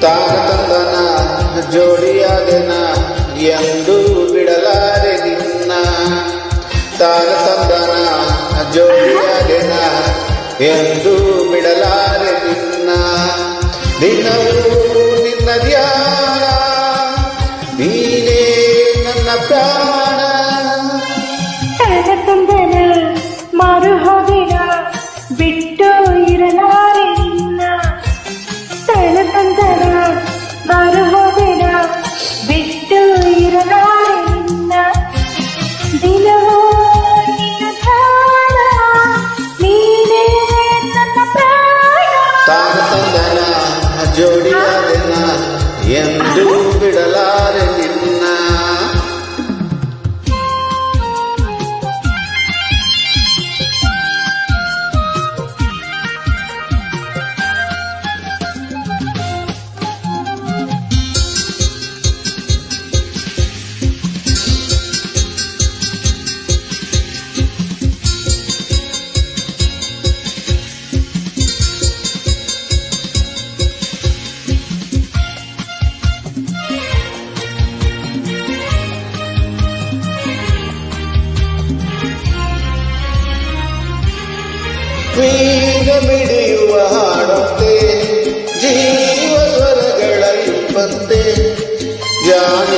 ತಾರ ತಂದನ ಜೋಡಿಯಾದೆನ ಎಂದು ಬಿಡಲಾರೆ ನಿನ್ನ. ತಾರ ತಂದನ ಜೋಡಿಯಾದೆನ ಎಂದು ಬಿಡಲಾರೆ ನಿನ್ನ. ದಿನವೂ ಜೋಡಿಯಾದೆನ ಎಂದು ಬಿಡಲಾರೆ ಈಗ ಮಿಡಿಯುವ ಹಾಡುತ್ತೆ ಜೀವ ಸ್ವರಗಳ ಇಪ್ಪತ್ತೆ ಜಾನಿ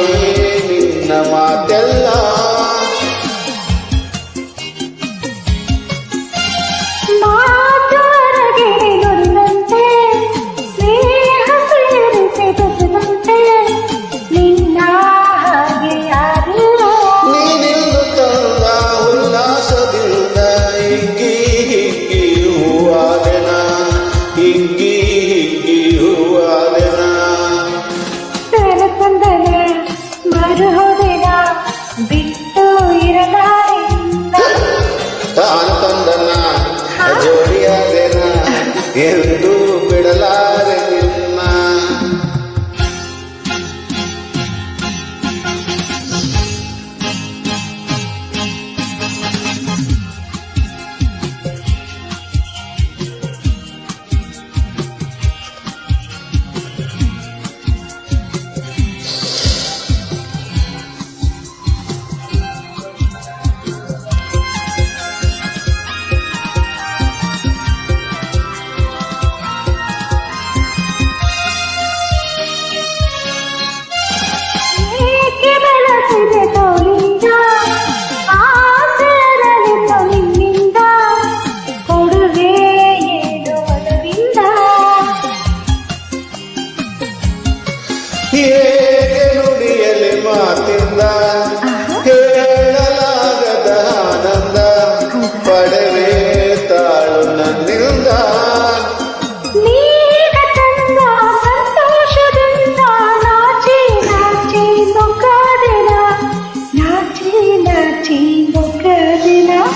Hello.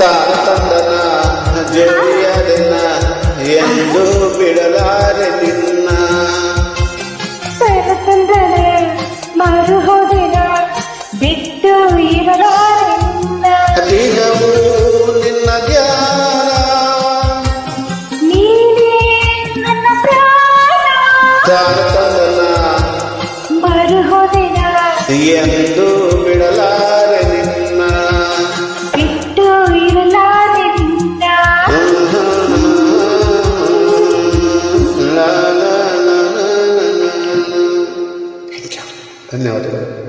ತಂದನ ಜಡಿಯದನ ಎಂದು ಬಿಡಲಾರೆ ನಿನ್ನ ತನತಂದನ ಮರು ಹೋದಿನ ಬಿಟ್ಟು ಇರಲಾರೆ ನಿನ್ನ ದಿನವೂ ನಿನ್ನ ಧ್ಯಾನ ನೀನೇ ನನ್ನ ಪ್ರಾಣ ತಾನ ತಂದನ ಮರು ಹೋದಿನ ಎಂದು 没有的。